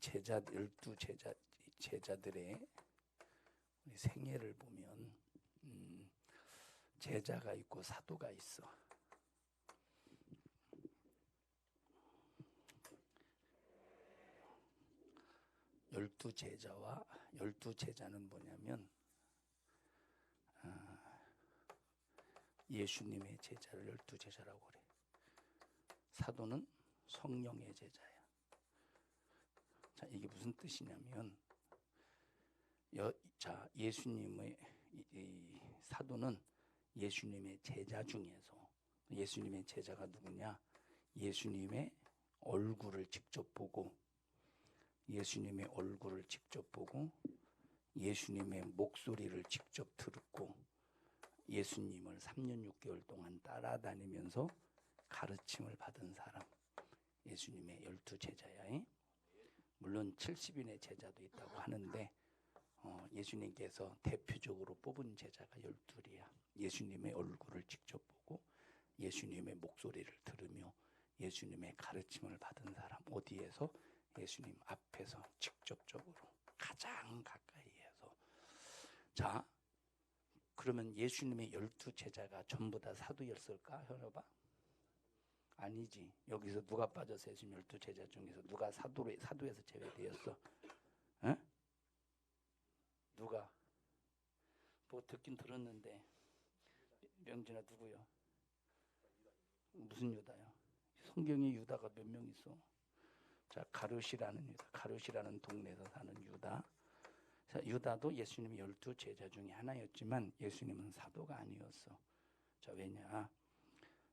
제자 열두 제자 제자들의 우리 생애를 보면 음, 제자가 있고 사도가 있어. 열두 제자와 열두 제자는 뭐냐면 아, 예수님의 제자를 열두 제자라고 그래. 사도는 성령의 제자야. 자, 이게 무슨 뜻이냐면 여, 자, 예수님의 이, 이 사도는 예수님의 제자 중에서 예수님의 제자가 누구냐? 예수님의 얼굴을 직접 보고 예수님의 얼굴을 직접 보고 예수님의 목소리를 직접 듣고 예수님을 3년 6개월 동안 따라다니면서 가르침을 받은 사람 예수님의 열두 제자야. 물론 70인의 제자도 있다고 하는데 어, 예수님께서 대표적으로 뽑은 제자가 열둘이야. 예수님의 얼굴을 직접 보고 예수님의 목소리를 들으며 예수님의 가르침을 받은 사람 어디에서 예수님 앞에서 직접적으로 가장 가까이에서 자 그러면 예수님의 열두 제자가 전부 다 사도였을까 현어봐 아니지 여기서 누가 빠져서 예수님 열두 제자 중에서 누가 사도로 사도에서 제외되었어 에? 누가 뭐 듣긴 들었는데 명진아 누구요 무슨 유다요 성경에 유다가 몇 명 있어 자, 가르시라는 유다, 가르시라는 동네에서 사는 유다. 자, 유다도 예수님의 열두 제자 중에 하나였지만 예수님은 사도가 아니었어. 자, 왜냐?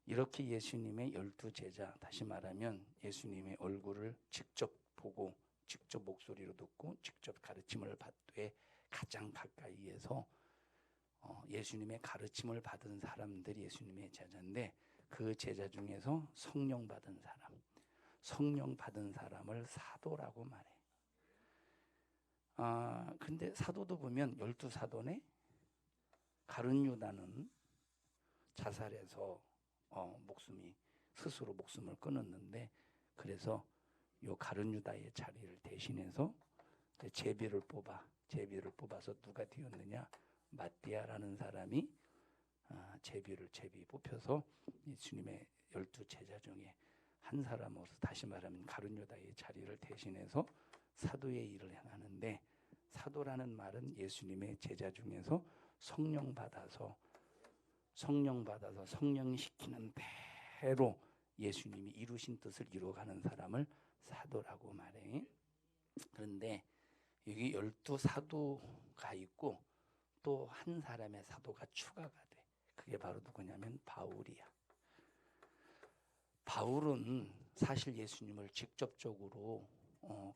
이렇게 예수님의 열두 제자, 다시 말하면 예수님의 얼굴을 직접 보고 직접 목소리로 듣고 직접 가르침을 받되 가장 가까이에서 어, 예수님의 가르침을 받은 사람들이 예수님의 제자인데 그 제자 중에서 성령 받은 사람, 성령 받은 사람을 사도라고 말해. 아, 근데 사도도 보면 열두 사도네. 가룟 유다는 자살해서 어, 목숨이 스스로 목숨을 끊었는데 그래서 요 가룟 유다의 자리를 대신해서 제비를 뽑아 제비를 뽑아서 누가 되었느냐? 마띠아라는 사람이 아, 제비를 제비 뽑혀서 예수님의 열두 제자 중에 한 사람으로서 다시 말하면 가룟 유다의 자리를 대신해서 사도의 일을 행하는데 사도라는 말은 예수님의 제자 중에서 성령 받아서 성령 받아서 성령 시키는 대로 예수님이 이루신 뜻을 이루어가는 사람을 사도라고 말해. 그런데 여기 열두 사도가 있고 또 한 사람의 사도가 추가가 돼. 그게 바로 누구냐면 바울이야. 바울은 사실 예수님을 직접적으로 어,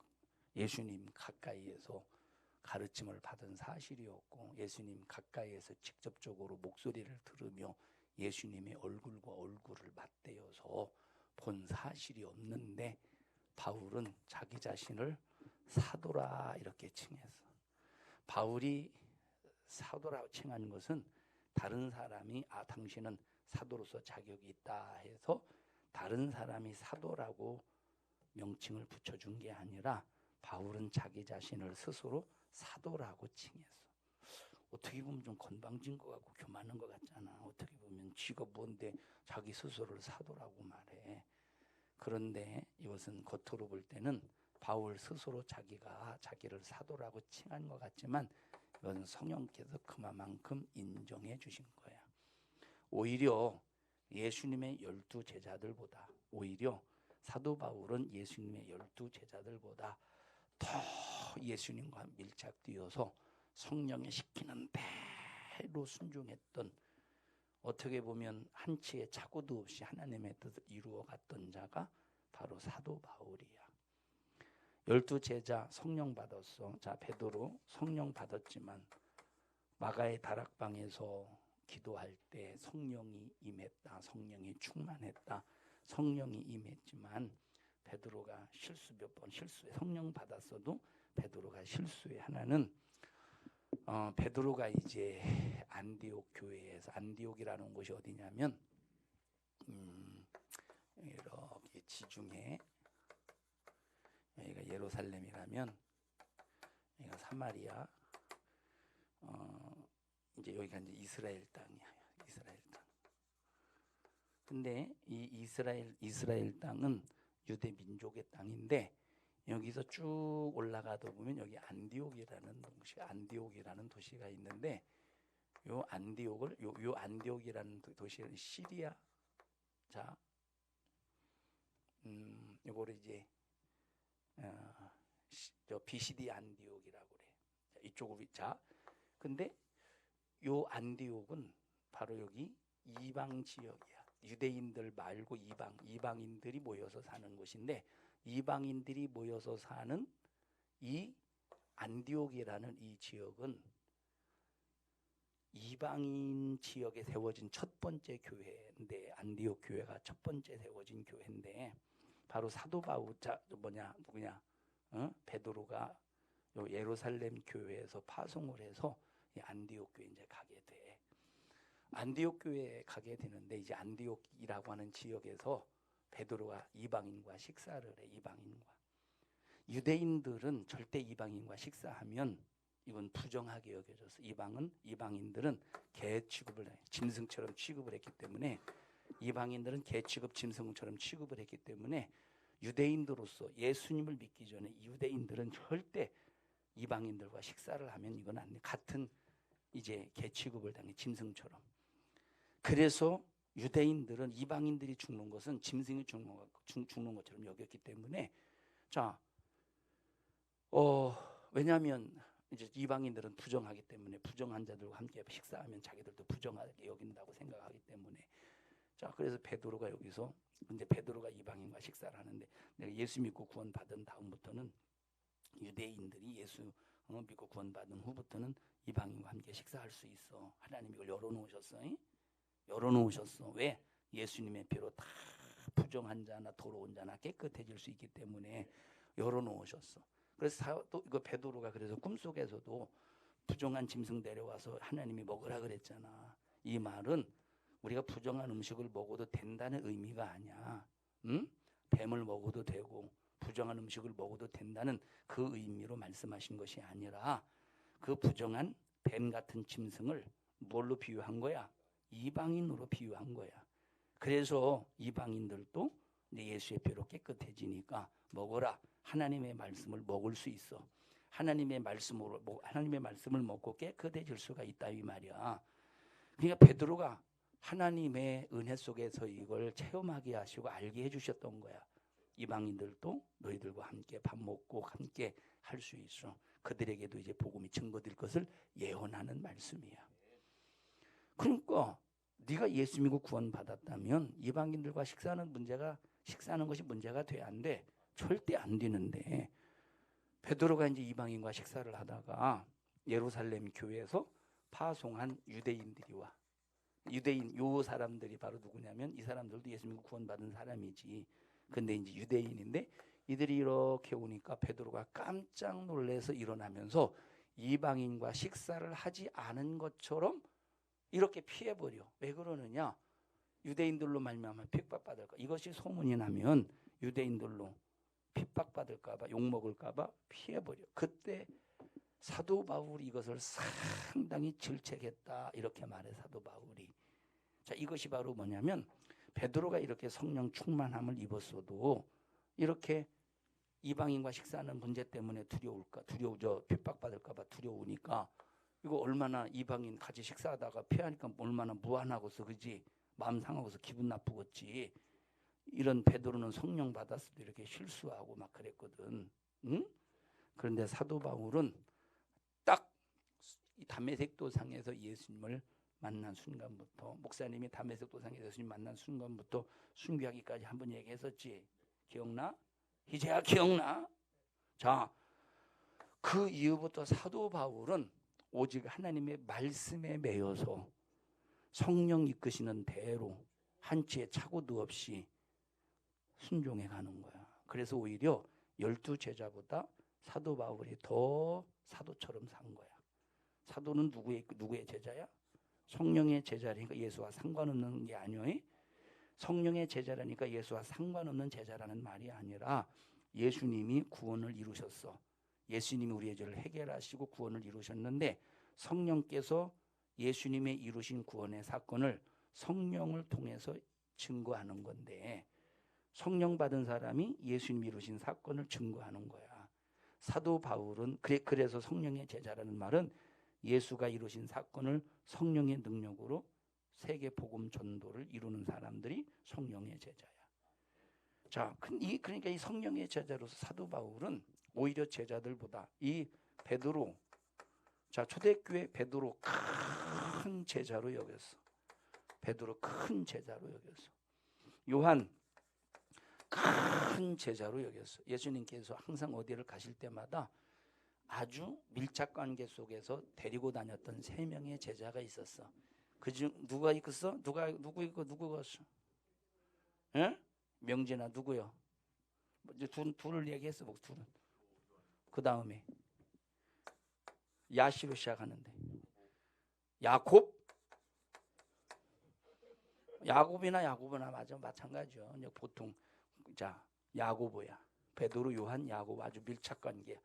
예수님 가까이에서 가르침을 받은 사실이었고 예수님 가까이에서 직접적으로 목소리를 들으며 예수님의 얼굴과 얼굴을 맞대어서 본 사실이 없는데 바울은 자기 자신을 사도라 이렇게 칭했어. 바울이 사도라고 칭한 것은 다른 사람이 아 당신은 사도로서 자격이 있다 해서 다른 사람이 사도라고 명칭을 붙여준 게 아니라 바울은 자기 자신을 스스로 사도라고 칭했어. 어떻게 보면 좀 건방진 것 같고 교만한 것 같잖아. 어떻게 보면 쥐가 뭔데 자기 스스로를 사도라고 말해. 그런데 이것은 겉으로 볼 때는 바울 스스로 자기가 자기를 사도라고 칭한 것 같지만 이건 성령께서 그만큼 인정해 주신 거야. 오히려 예수님의 열두 제자들보다 오히려 사도 바울은 예수님의 열두 제자들보다 더 예수님과 밀착되어서 성령의 시키는 대로 순종했던 어떻게 보면 한치의 착오도 없이 하나님의 뜻을 이루어 갔던 자가 바로 사도 바울이야. 열두 제자 성령 받았어. 자 베드로 성령 받았지만 마가의 다락방에서 기도할 때 성령이 임했다. 성령이 충만했다. 성령이 임했지만 베드로가 실수 몇 번 실수해 성령 받았어도 베드로가 실수의 하나는 어, 베드로가 이제 안디옥 교회에서 안디옥이라는 곳이 어디냐면 음, 이렇게 지중해 여기가 예루살렘이라면 여기가 사마리아 어 이제 여기가 이제 이스라엘 땅이야. 이스라엘 땅. 근데 이 이스라엘 이스라엘 땅은 유대 민족의 땅인데 여기서 쭉 올라가다 보면 여기 안디옥이라는 도시 안디옥이라는 도시가 있는데 요 안디옥을 요, 요 안디옥이라는 도- 도시는 시리아 자 음, 요거를 이제 어, 시- 저 BCD 안디옥이라고 그래. 자, 이쪽으로 자. 근데 요 안디옥은 바로 여기 이방 지역이야. 유대인들 말고 이방 이방인들이 모여서 사는 곳인데 이방인들이 모여서 사는 이 안디옥이라는 이 지역은 이방인 지역에 세워진 첫 번째 교회인데 안디옥 교회가 첫 번째 세워진 교회인데 바로 사도 바울 자 뭐냐 누구냐 어? 베드로가 요 예루살렘 교회에서 파송을 해서 이 안디옥 교회 이제 가게 돼. 안디옥 교회에 가게 되는데 이제 안디옥이라고 하는 지역에서 베드로가 이방인과 식사를 해 이방인과 유대인들은 절대 이방인과 식사하면 이건 부정하게 여겨져서 이방은 이방인들은 개 취급을 해 짐승처럼 취급을 했기 때문에 이방인들은 개 취급 짐승처럼 취급을 했기 때문에 유대인들로서 예수님을 믿기 전에 유대인들은 절대 이방인들과 식사를 하면 이건 안 돼. 같은 이제 개 취급을 당해 짐승처럼. 그래서 유대인들은 이방인들이 죽는 것은 짐승이 죽는, 것, 죽- 죽는 것처럼 여겼기 때문에 자, 어, 왜냐하면 이제 이방인들은 부정하기 때문에 부정한 자들과 함께 식사하면 자기들도 부정하게 여긴다고 생각하기 때문에 자, 그래서 베드로가 여기서 근데 베드로가 이방인과 식사를 하는데 내가 예수 믿고 구원 받은 다음부터는 유대인들이 예수 어, 믿고 구원 받은 후부터는 이방인과 함께 식사할 수 있어. 하나님이 이걸 열어놓으셨어. 잉? 열어놓으셨어. 왜? 예수님의 피로 다 부정한 자나 더러운 자나 깨끗해질 수 있기 때문에 열어놓으셨어. 그래서 사- 또 이거 베드로가 그래서 꿈속에서도 부정한 짐승 데려와서 하나님이 먹으라 그랬잖아. 이 말은 우리가 부정한 음식을 먹어도 된다는 의미가 아니야. 응? 뱀을 먹어도 되고 부정한 음식을 먹어도 된다는 그 의미로 말씀하신 것이 아니라 그 부정한 뱀 같은 짐승을 뭘로 비유한 거야? 이방인으로 비유한 거야. 그래서 이방인들도 이제 예수의 피로 깨끗해지니까 먹어라. 하나님의 말씀을 먹을 수 있어. 하나님의 말씀으로 먹- 하나님의 말씀을 먹고 깨끗해질 수가 있다 이 말이야. 그러니까 베드로가 하나님의 은혜 속에서 이걸 체험하게 하시고 알게 해주셨던 거야. 이방인들도 너희들과 함께 밥 먹고 함께 할 수 있어. 그들에게도 이제 복음이 증거될 것을 예언하는 말씀이야. 그러니까 네가 예수 믿고 구원 받았다면 이방인들과 식사하는 문제가 식사하는 것이 문제가 돼안 돼. 절대 안 되는데 베드로가 이제 이방인과 식사를 하다가 예루살렘 교회에서 파송한 유대인들이 와. 유대인 요 사람들이 바로 누구냐면 이 사람들도 예수 믿고 구원받은 사람이지. 근데 이제 유대인인데 이들이 이렇게 오니까 베드로가 깜짝 놀래서 일어나면서 이방인과 식사를 하지 않은 것처럼 이렇게 피해 버려. 왜 그러느냐? 유대인들로 말미암아 핍박받을까. 이것이 소문이 나면 유대인들로 핍박받을까봐 욕 먹을까봐 피해 버려. 그때 사도 바울이 이것을 상당히 질책했다 이렇게 말해 사도 바울이. 자 이것이 바로 뭐냐면 베드로가 이렇게 성령 충만함을 입었어도 이렇게 이방인과 식사하는 문제 때문에 두려울까 두려우죠 핍박받을까봐 두려우니까 이거 얼마나 이방인 같이 식사하다가 피하니까 얼마나 무안하고서 그지 마음 상하고서 기분 나쁘겠지 이런 베드로는 성령 받았을 때 이렇게 실수하고 막 그랬거든 응? 그런데 사도 바울은 딱이 담메색 도상에서 예수님을 만난 순간부터 목사님이 담메색 도상에서 예수님 만난 순간부터 순교하기까지 한 번 얘기했었지 기억나? 이제야 기억나? 자, 그 이후부터 사도 바울은 오직 하나님의 말씀에 매여서 성령 이끄시는 대로 한치의 착오도 없이 순종해 가는 거야. 그래서 오히려 열두 제자보다 사도 바울이 더 사도처럼 산 거야. 사도는 누구의 누구의 제자야? 성령의 제자라니까 예수와 상관없는 게 아니요. 성령의 제자라니까 예수와 상관없는 제자라는 말이 아니라 예수님이 구원을 이루셨어. 예수님이 우리의 죄를 해결하시고 구원을 이루셨는데 성령께서 예수님의 이루신 구원의 사건을 성령을 통해서 증거하는 건데 성령 받은 사람이 예수님이 이루신 사건을 증거하는 거야. 사도 바울은 그래, 그래서 성령의 제자라는 말은 예수가 이루신 사건을 성령의 능력으로 세계 복음 전도를 이루는 사람들이 성령의 제자야. 자, 이 그러니까 이 성령의 제자로서 사도 바울은 오히려 제자들보다 이 베드로 자 초대교회 베드로 큰 제자로 여겼어. 베드로 큰 제자로 여겼어. 요한 큰 제자로 여겼어. 예수님께서 항상 어디를 가실 때마다 아주 밀착 관계 속에서 데리고 다녔던 세 명의 제자가 있었어. 그중 누가 있었어? 누가 누구 있고 누구 갔어? 예? 명진아 누구요? 뭐 이제 둘 둘을 얘기했어, 뭐 둘은. 그 다음에 야시로 시작하는데 야곱 야곱이나 야고보나 맞아 마찬가지죠. 보통 자 야고보야 베드로 요한 야곱 아주 밀착 관계.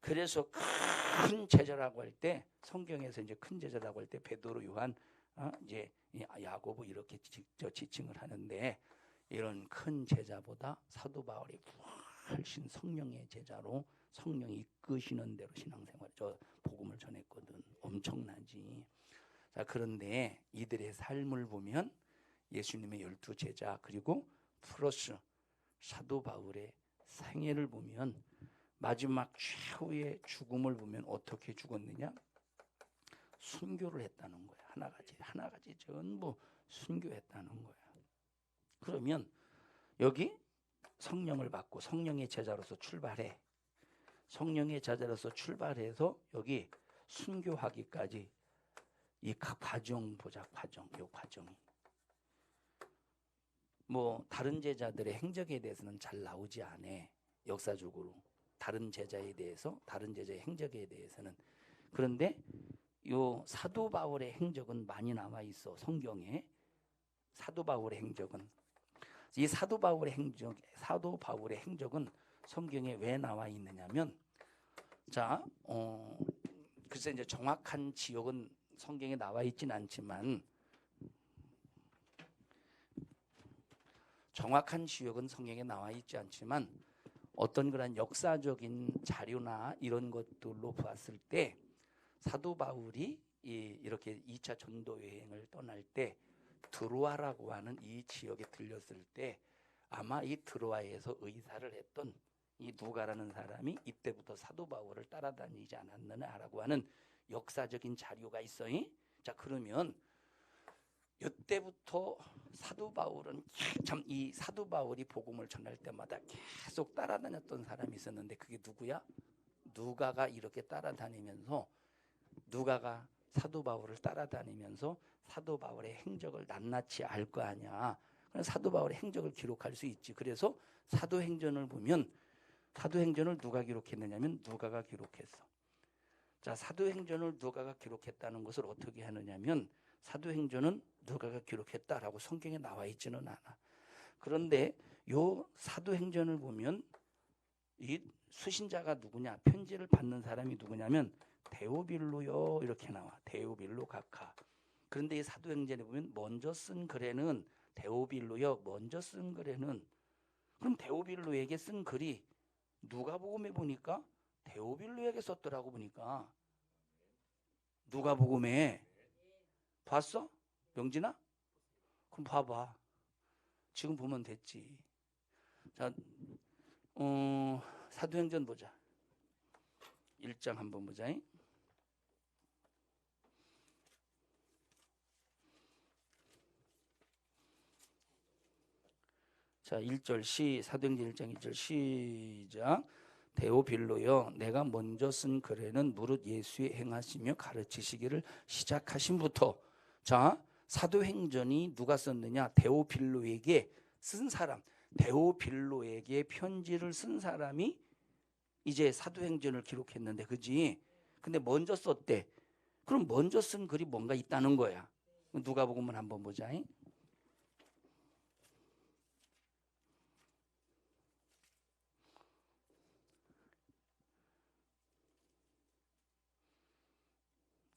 그래서 큰 제자라고 할 때 성경에서 이제 큰 제자라고 할 때 베드로 요한 어? 이제 야고보 이렇게 직접 지칭을 하는데 이런 큰 제자보다 사도 바울이 훨씬 성령의 제자로 성령이 이끄시는 대로 신앙생활 저 복음을 전했거든 엄청나지. 자 그런데 이들의 삶을 보면 예수님의 열두 제자 그리고 플러스 사도 바울의 생애를 보면 마지막 최후의 죽음을 보면 어떻게 죽었느냐? 순교를 했다는 거야. 하나가지 하나가지 전부 순교했다는 거야. 그러면 여기 성령을 받고 성령의 제자로서 출발해. 성령의 제자로서 출발해서 여기 순교하기까지 이 과정 보자. 과정 요 과정이. 뭐 다른 제자들의 행적에 대해서는 잘 나오지 않아. 역사적으로. 다른 제자에 대해서 다른 제자의 행적에 대해서는. 그런데 요 사도 바울의 행적은 많이 남아 있어 성경에. 사도 바울의 행적은. 이 사도 바울의 행적 사도 바울의 행적은 성경에 왜 나와 있느냐면 자 어, 글쎄 이제 정확한 지역은 성경에 나와 있진 않지만 정확한 지역은 성경에 나와 있지 않지만 어떤 그런 역사적인 자료나 이런 것들로 봤을 때 사도 바울이 이 이렇게 2차 전도 여행을 떠날 때 드로아라고 하는 이 지역에 들렸을 때 아마 이 드로아에서 의사를 했던 이 누가라는 사람이 이때부터 사도 바울을 따라다니지 않았느냐라고 하는 역사적인 자료가 있어요. 자 그러면 이때부터 사도 바울은 참 이 사도 바울이 복음을 전할 때마다 계속 따라다녔던 사람이 있었는데 그게 누구야? 누가가 이렇게 따라다니면서 누가가 사도 바울을 따라다니면서 사도 바울의 행적을 낱낱이 알 거 아니야. 그럼 사도 바울의 행적을 기록할 수 있지. 그래서 사도행전을 보면 사도행전을 누가 기록했느냐면 누가가 기록했어. 자, 사도행전을 누가가 기록했다는 것을 어떻게 하느냐면 사도행전은 누가가 기록했다라고 성경에 나와 있지는 않아. 그런데 요 사도행전을 보면 이 수신자가 누구냐? 편지를 받는 사람이 누구냐면 데오빌로요 이렇게 나와. 데오빌로 각하. 그런데 이 사도행전에 보면 먼저 쓴 글에는 데오빌로요. 먼저 쓴 글에는 그럼 데오빌로에게 쓴 글이 누가복음에 보니까 데오빌로에게 썼더라고 보니까 누가복음에 봤어? 명진아? 그럼 봐봐. 지금 보면 됐지. 자, 어, 사도행전 보자. 1장 한번 보자. 자, 1절 시 사도행전 1장 1절 시작. 데오빌로여 내가 먼저 쓴 글에는 무릇 예수의 행하시며 가르치시기를 시작하신부터 자, 사도행전이 누가 썼느냐? 데오빌로에게 쓴 사람. 데오빌로에게 편지를 쓴 사람이 이제 사도행전을 기록했는데 그지? 근데 먼저 썼대. 그럼 먼저 쓴 글이 뭔가 있다는 거야. 누가 보면 한번 보자.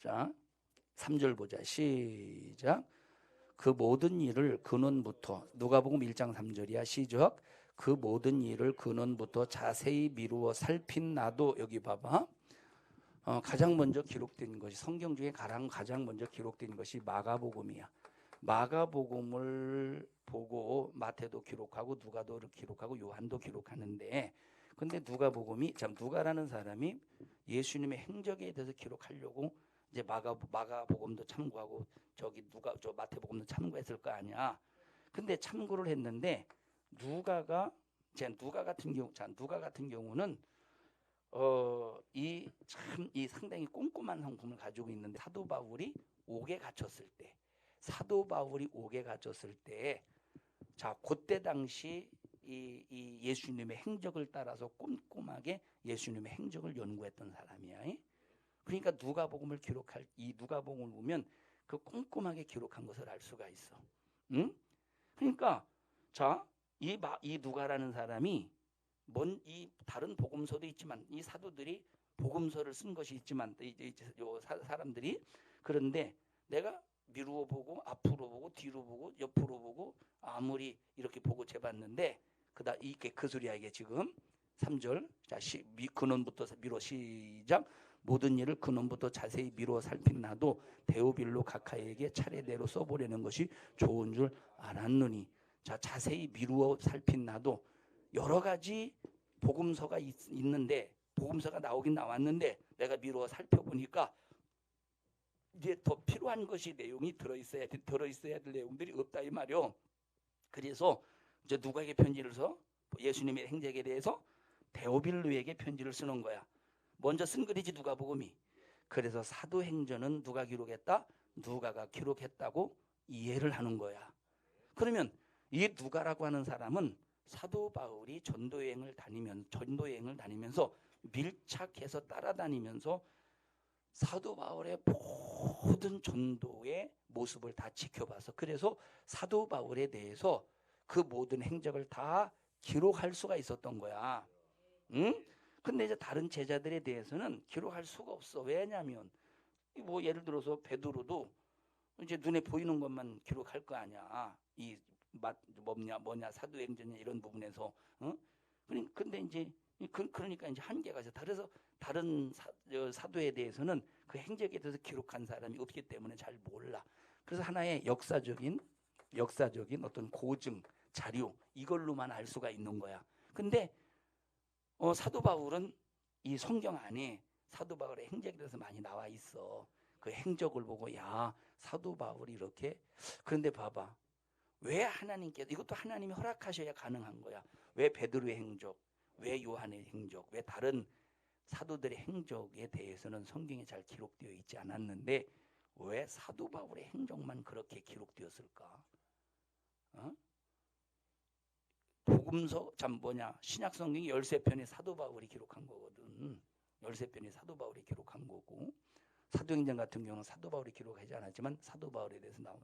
자, 3절 보자. 시작. 그 모든 일을 근원부터 누가복음 1장 3절이야. 시작. 그 모든 일을 근원부터 자세히 미루어 살핀 나도 여기 봐봐. 어, 가장 먼저 기록된 것이 성경 중에 가장 가장 먼저 기록된 것이 마가복음이야. 마가복음을 보고 마태도 기록하고 누가도 기록하고 요한도 기록하는데 근데 누가복음이 참 누가라는 사람이 예수님의 행적에 대해서 기록하려고 이제 마가 마가복음도 참고하고 저기 누가 저 마태복음도 참고했을 거 아니야. 근데 참고를 했는데 누가가 제 누가 같은 경우 자 누가 같은 경우는 어 이 참이 상당히 꼼꼼한 성품을 가지고 있는데 사도 바울이 옥에 갇혔을 때 사도 바울이 옥에 갇혔을 때 자 그때 당시 이, 이 예수님의 행적을 따라서 꼼꼼하게 예수님의 행적을 연구했던 사람이야. 이? 그러니까 누가복음을 기록할 이 누가복음을 보면 그 꼼꼼하게 기록한 것을 알 수가 있어. 응? 그러니까 자, 이, 누가라는 사람이 뭔 이 다른 복음서도 있지만 이 사도들이 복음서를 쓴 것이 있지만 이, 이, 요 사, 사람들이 그런데 내가 미루어 보고 앞으로 보고 뒤로 보고 옆으로 보고 아무리 이렇게 보고 재봤는데 그다 이게 그 소리야 이게 지금 3절 자 시, 미, 근원부터 미뤄 시작 모든 일을 근원부터 자세히 미루어 살핀 나도 데오빌로 각하에게 차례대로 써보려는 것이 좋은 줄 알았느니 자 자세히 미루어 살핀 나도 여러 가지 복음서가 있, 있는데 복음서가 나오긴 나왔는데 내가 미루어 살펴보니까 이제 더 필요한 것이 내용이 들어 있어야 들어 있어야 될 내용들이 없다 이 말이요. 그래서 이제 누구에게 편지를 써? 예수님의 행적에 대해서 데오빌루에게 편지를 쓰는 거야. 먼저 쓴 글이지 누가복음이. 그래서 사도행전은 누가 기록했다? 누가가 기록했다고 이해를 하는 거야. 그러면 이 누가라고 하는 사람은 사도 바울이 전도 여행을 다니면 전도 여행을 다니면서 밀착해서 따라다니면서 사도 바울의 모든 전도의 모습을 다 지켜봐서 그래서 사도 바울에 대해서 그 모든 행적을 다 기록할 수가 있었던 거야. 응? 근데 이제 다른 제자들에 대해서는 기록할 수가 없어. 왜냐하면 뭐 예를 들어서 베드로도 이제 눈에 보이는 것만 기록할 거 아니야. 이 맛 뭐냐 뭐냐 사도행전이냐 이런 부분에서 어? 근데 이제 그, 그러니까 이제 한계가 있어. 그래서 다른 사, 사도에 대해서는 그 행적에 대해서 기록한 사람이 없기 때문에 잘 몰라. 그래서 하나의 역사적인 역사적인 어떤 고증 자료 이걸로만 알 수가 있는 거야. 근데 어, 사도 바울은 이 성경 안에 사도 바울의 행적에 대해서 많이 나와 있어. 그 행적을 보고 야 사도 바울이 이렇게 그런데 봐봐 왜 하나님께서 이것도 하나님이 허락하셔야 가능한 거야. 왜 베드로의 행적, 왜 요한의 행적, 왜 다른 사도들의 행적에 대해서는 성경에 잘 기록되어 있지 않았는데 왜 사도 바울의 행적만 그렇게 기록되었을까? 어? 복음서 참 뭐냐 신약 성경이 13편의 사도 바울이 기록한 거거든. 13편의 사도 바울이 기록한 거고 사도행전 같은 경우는 사도 바울이 기록하지 않았지만 사도 바울에 대해서 나온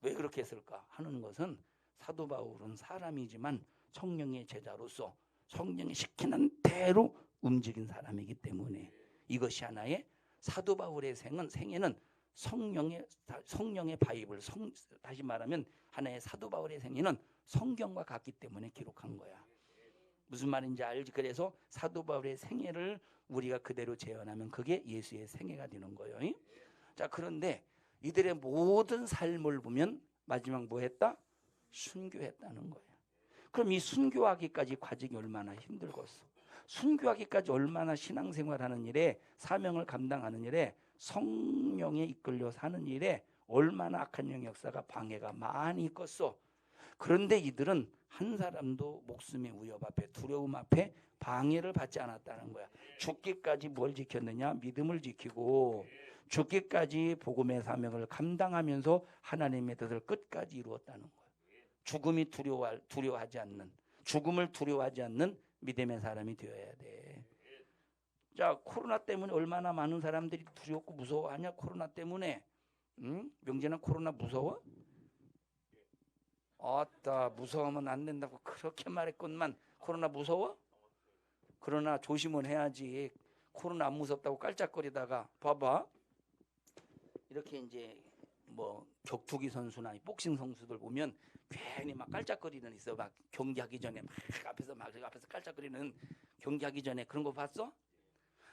왜 그렇게 했을까 하는 것은 사도 바울은 사람이지만 성령의 제자로서 성령이 시키는 대로 움직인 사람이기 때문에 이것이 하나의 사도 바울의 생은 생애는 성령의 성령의 바이블 성, 다시 말하면 하나의 사도 바울의 생애는 성경과 같기 때문에 기록한 거야. 무슨 말인지 알지? 그래서 사도 바울의 생애를 우리가 그대로 재현하면 그게 예수의 생애가 되는 거예요. 자, 그런데 이들의 모든 삶을 보면 마지막 뭐 했다? 순교했다는 거예요. 그럼 이 순교하기까지 과정이 얼마나 힘들겠어? 순교하기까지 얼마나 신앙생활하는 일에 사명을 감당하는 일에 성령에 이끌려 사는 일에 얼마나 악한 영 역사가 방해가 많이 있겠어. 그런데 이들은 한 사람도 목숨의 위협 앞에 두려움 앞에 방해를 받지 않았다는 거야. 죽기까지 뭘 지켰느냐? 믿음을 지키고 죽기까지 복음의 사명을 감당하면서 하나님의 뜻을 끝까지 이루었다는 거야. 죽음이 두려워 두려워하지 않는 죽음을 두려워하지 않는 믿음의 사람이 되어야 돼. 자, 코로나 때문에 얼마나 많은 사람들이 두렵고 무서워하냐? 코로나 때문에. 응? 명재는 코로나 무서워? 아따, 무서우면 안 된다고 그렇게 말했건만 코로나 무서워? 그러나 조심은 해야지. 코로나 안 무섭다고 깔짝거리다가 봐봐. 이렇게 이제 뭐 격투기 선수나 이 복싱 선수들 보면 괜히 막 깔짝거리는 있어 막 경기하기 전에 막 앞에서 막 앞에서 깔짝거리는 경기하기 전에 그런 거 봤어?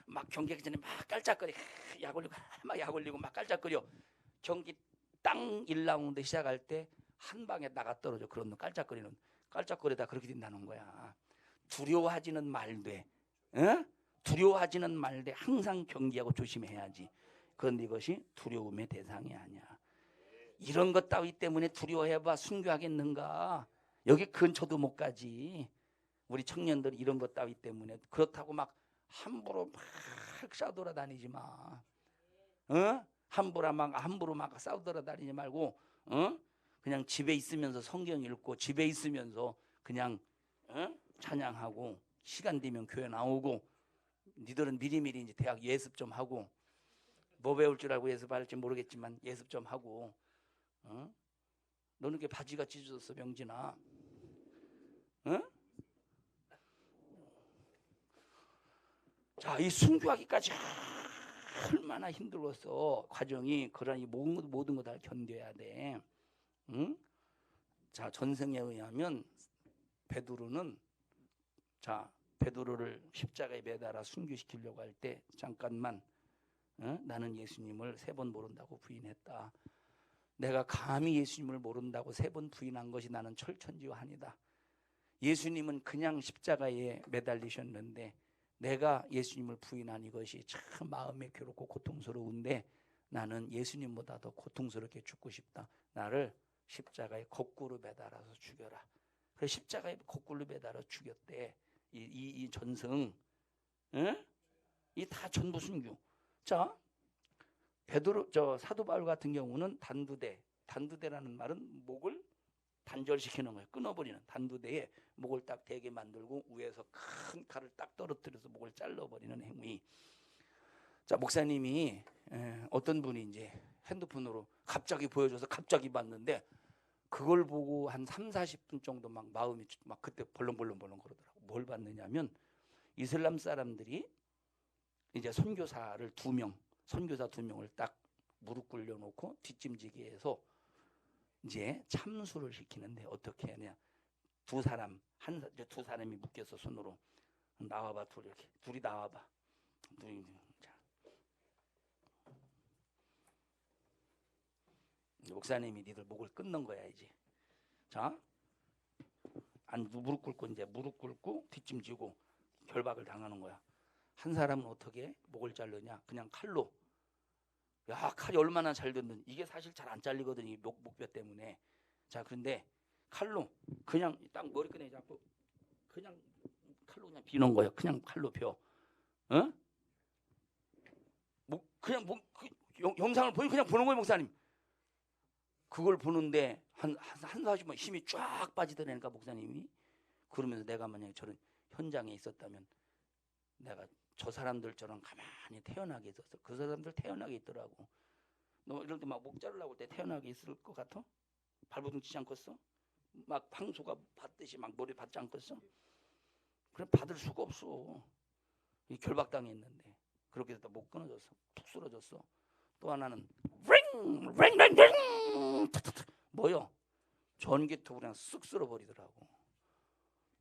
막 경기하기 전에 막 깔짝거리 약 올리고 막 약 올리고 막 깔짝거려 경기 땅 1라운드 시작할 때 한 방에 나가 떨어져 그런 놈 깔짝거리는 깔짝거리다 그렇게 된다는 거야. 두려워하지는 말되 어? 두려워하지는 말되 항상 경기하고 조심해야지. 그런데 이것이 두려움의 대상이 아니야. 이런 것 따위 때문에 두려워해봐. 순교하겠는가? 여기 근처도 못 가지. 우리 청년들 이런 것 따위 때문에 그렇다고 막 함부로 막 싸돌아다니지 마. 어? 함부로 막 함부로 막 싸돌아다니지 말고 어? 그냥 집에 있으면서 성경 읽고 집에 있으면서 그냥 어? 찬양하고 시간 되면 교회 나오고 니들은 미리미리 이제 대학 예습 좀 하고 뭐 배울 줄 알고 예습할지 모르겠지만 예습 좀 하고 어? 너는 게 바지가 찢어졌어 명진아 어? 자, 이 순교하기까지 얼마나 힘들었어 과정이 그러니 모든 모든 거다 견뎌야 돼. 응? 자 전생에 의하면 베드로는 자 베드로를 십자가에 매달아 순교시키려고 할 때 잠깐만 어? 나는 예수님을 세 번 모른다고 부인했다. 내가 감히 예수님을 모른다고 세 번 부인한 것이 나는 철천지환이다. 예수님은 그냥 십자가에 매달리셨는데 내가 예수님을 부인한 이것이 참 마음에 괴롭고 고통스러운데 나는 예수님보다 더 고통스럽게 죽고 싶다. 나를 십자가에 거꾸로 매달아서 죽여라. 그래서 십자가에 거꾸로 매달아 죽였대. 이, 이, 이 전승, 응? 이다 전부 순교. 자, 베드로 저 사도 바울 같은 경우는 단두대, 단두대라는 말은 목을 단절시키는 거예요. 끊어버리는 단두대에 목을 딱 대게 만들고 위에서 큰 칼을 딱 떨어뜨려서 목을 잘라버리는 행위. 자 목사님이 에, 어떤 분이 이제 핸드폰으로 갑자기 보여줘서 갑자기 봤는데 그걸 보고 한 3, 40분 정도 막 마음이 막 그때 벌렁벌렁벌렁 거리더라고. 뭘 봤느냐면 이슬람 사람들이 이제 선교사를 두 명, 선교사 두 명을 딱 무릎 꿇려 놓고 뒷짐지게 해서 이제 참수를 시키는데 어떻게 하냐? 두 사람 한 두 사람이 묶여서 손으로 나와봐 둘 이렇게 둘이 나와봐 둘이 자 목사님이 니들 목을 끊는 거야 이제 자 안 무릎 꿇고 이제 무릎 꿇고 뒷짐지고 결박을 당하는 거야 한 사람은 어떻게 목을 자르냐 그냥 칼로 야 칼이 얼마나 잘 듣는 이게 사실 잘 안 잘리거든 이 목, 목뼈 때문에 자 그런데 칼로 그냥 딱 머리끈에 잡고 그냥 칼로 그냥 비는 거예요. 그냥 칼로 벼. 어? 뭐 그냥 뭐 그, 영, 영상을 보니 그냥 보는 거예요, 목사님. 그걸 보는데 한한 사십 분 힘이 쫙 빠지더라니까 목사님이 그러면서 내가 만약에 저런 현장에 있었다면 내가 저 사람들처럼 가만히 태어나게 있었어. 그 사람들 태어나게 있더라고. 너 이럴 때 막 목 자르려고 할 때 태어나게 있을 것 같아? 발버둥 치지 않겠어? 막 황소가 받듯이 막 머리 받지 않겠어? 그래 받을 수가 없어. 이 결박당했는데 그렇게 해서 못 끊어졌어. 푹 쓰러졌어. 또 하나는 링! 링! 링! 링! 탁탁탁. 뭐요? 전기톱으로 그냥 쓱 쓸어버리더라고.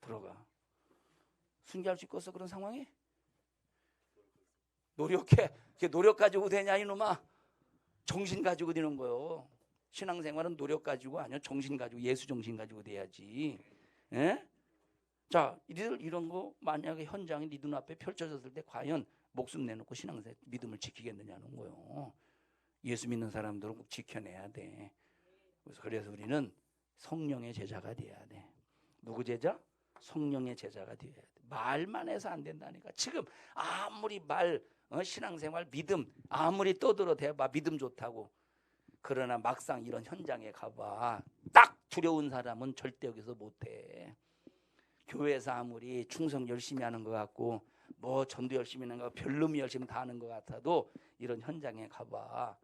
들어가. 순교할 수 있겠어 그런 상황에? 노력해. 노력 가지고 되냐 이놈아. 정신 가지고 되는 거요. 신앙생활은 노력 가지고 아니요 정신 가지고 예수 정신 가지고 돼야지. 예? 자, 이들 이런 거 만약에 현장에 네 눈앞에 펼쳐졌을 때 과연 목숨 내놓고 신앙생 믿음을 지키겠느냐는 거요. 예수 믿는 사람들은 꼭 지켜내야 돼. 그래서 우리는 성령의 제자가 돼야 돼. 누구 제자? 성령의 제자가 돼야 돼. 말만 해서 안 된다니까. 지금 아무리 말 어, 신앙생활 믿음 아무리 떠들어 대봐 믿음 좋다고 그러나 막상 이런 현장에 가봐 딱 두려운 사람은 절대 여기서 못해 교회에서 아무리 충성 열심히 하는 것 같고 뭐 전도 열심히 하는 거 별놈이 열심히 다 하는 것 같아도 이런 현장에 가봐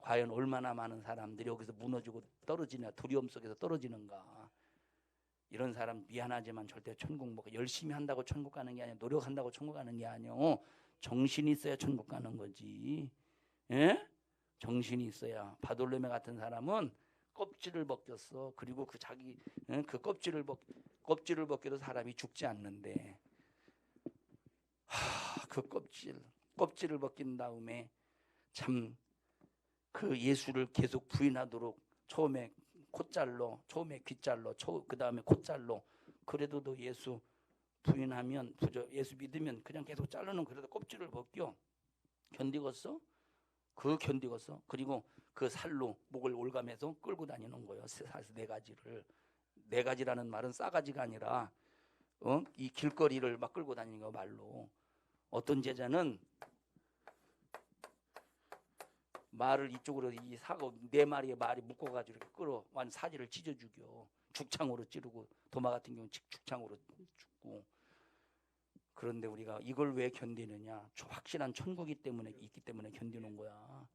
과연 얼마나 많은 사람들이 여기서 무너지고 떨어지냐 두려움 속에서 떨어지는가 이런 사람 미안하지만 절대 천국 못 가. 열심히 한다고 천국 가는 게 아니야 노력한다고 천국 가는 게 아니요 정신이 있어야 천국 가는 거지 예? 정신이 있어야 바돌레메 같은 사람은 껍질을 벗겼어. 그리고 그 자기 응? 그 껍질을 벗 껍질을 벗겨도 사람이 죽지 않는데 하, 그 껍질 껍질을 벗긴 다음에 참 그 예수를 계속 부인하도록 처음에 콧잘로 처음에 귓잘로 그 다음에 콧잘로 그래도 너 예수 부인하면 부저 예수 믿으면 그냥 계속 자르는 그래도 껍질을 벗겨 견디겠어? 그 견디겠어? 그리고 그 살로 목을 올가면서 끌고 다니는 거예요. 사실 네 가지를 네 가지라는 말은 싸가지가 아니라 어? 이 길거리를 막 끌고 다니는 거 말로 어떤 제자는 말을 이쪽으로 이 사고 네 마리의 말이 묶어가지고 이렇게 끌어 완 사지를 찢어 죽여 죽창으로 찌르고 도마 같은 경우는 직- 죽창으로 죽고. 그런데 우리가 이걸 왜 견디느냐? 저 확실한 천국이 때문에 있기 때문에 견디는 거야.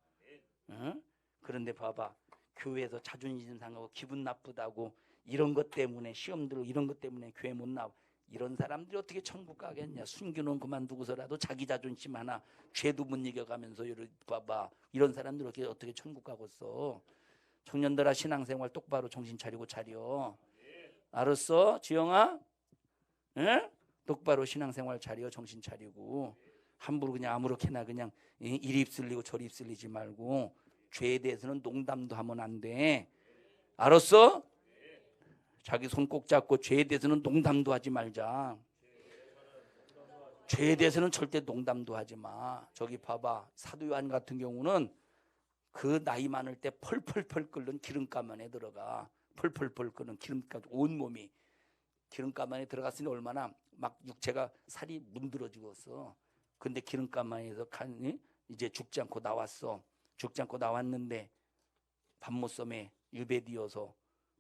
응? 그런데 봐봐. 교회에서 자존심 상하고 기분 나쁘다고 이런 것 때문에 시험 들고 이런 것 때문에 교회 못 나와 이런 사람들이 어떻게 천국 가겠냐? 순교는 그만두고서라도 자기 자존심 하나 죄도 못 이겨가면서 이런 봐봐. 이런 사람들 어떻게 어떻게 천국 가겠어? 청년들아 신앙생활 똑바로 정신 차리고 차려. 알았어? 지영아? 응? 똑바로 신앙생활 차려 정신 차리고. 함부로 그냥 아무렇게나 그냥 이- 이리 입슬리고 저리 입슬리지 말고 죄에 대해서는 농담도 하면 안 돼. 알았어? 자기 손 꼭 잡고 죄에 대해서는 농담도 하지 말자. 죄에 대해서는 절대 농담도 하지 마. 저기 봐봐. 사도 요한 같은 경우는 그 나이 많을 때 펄펄펄 끓는 기름감 안에 들어가. 펄펄펄 끓는 기름감 온 몸이 기름감 안에 들어갔으니 얼마나 막 육체가 살이 문드러지겠어. 근데 기름감 안에서 간 이제 죽지 않고 나왔어. 죽지 않고 나왔는데 밤모섬에 유배되어서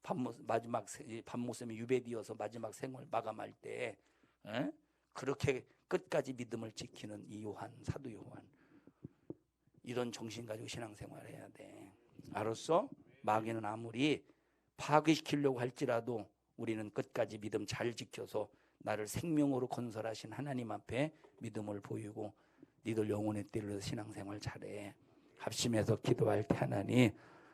밤모 마지막 세- 이 밤모섬에 유배되어서 마지막 생을 마감할 때 에? 그렇게 끝까지 믿음을 지키는 이 요한 사도 요한 이런 정신 가지고 신앙생활 해야 돼. 알았어? 마귀는 아무리 파괴시키려고 할지라도 우리는 끝까지 믿음 잘 지켜서 나를 생명으로 건설하신 하나님 앞에 믿음을 보이고 니들 영혼의 띠를 신앙생활 잘해. 합심해서 기도할 때 하나님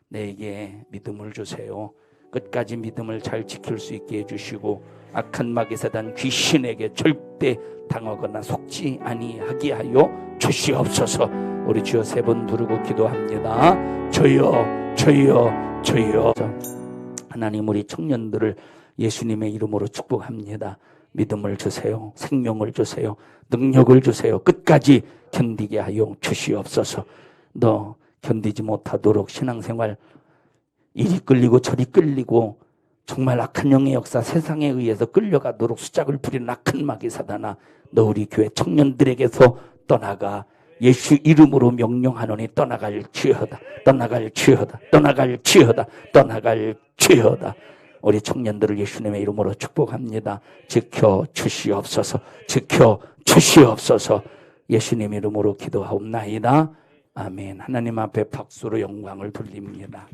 내게 믿음을 주세요. 끝까지 믿음을 잘 지킬 수 있게 해주시고 악한 마귀 사단 귀신에게 절대 당하거나 속지 아니하게 하여 주시옵소서. 우리 주여 세 번 부르고 기도합니다. 저여 저여 저여 하나님 우리 청년들을 예수님의 이름으로 축복합니다. 믿음을 주세요. 생명을 주세요. 능력을 주세요. 끝까지 견디게 하여 주시옵소서. 너 견디지 못하도록 신앙생활 이리 끌리고 저리 끌리고 정말 악한 영의 역사 세상에 의해서 끌려가도록 수작을 부리는 악한 마귀 사단아 너 우리 교회 청년들에게서 떠나가. 예수 이름으로 명령하노니 떠나갈 지어다 떠나갈 지어다 떠나갈 지어다 떠나갈 지어다. 우리 청년들을 예수님의 이름으로 축복합니다. 지켜 주시옵소서 지켜 주시옵소서. 예수님 이름으로 기도하옵나이다. 아멘. 하나님 앞에 박수로 영광을 돌립니다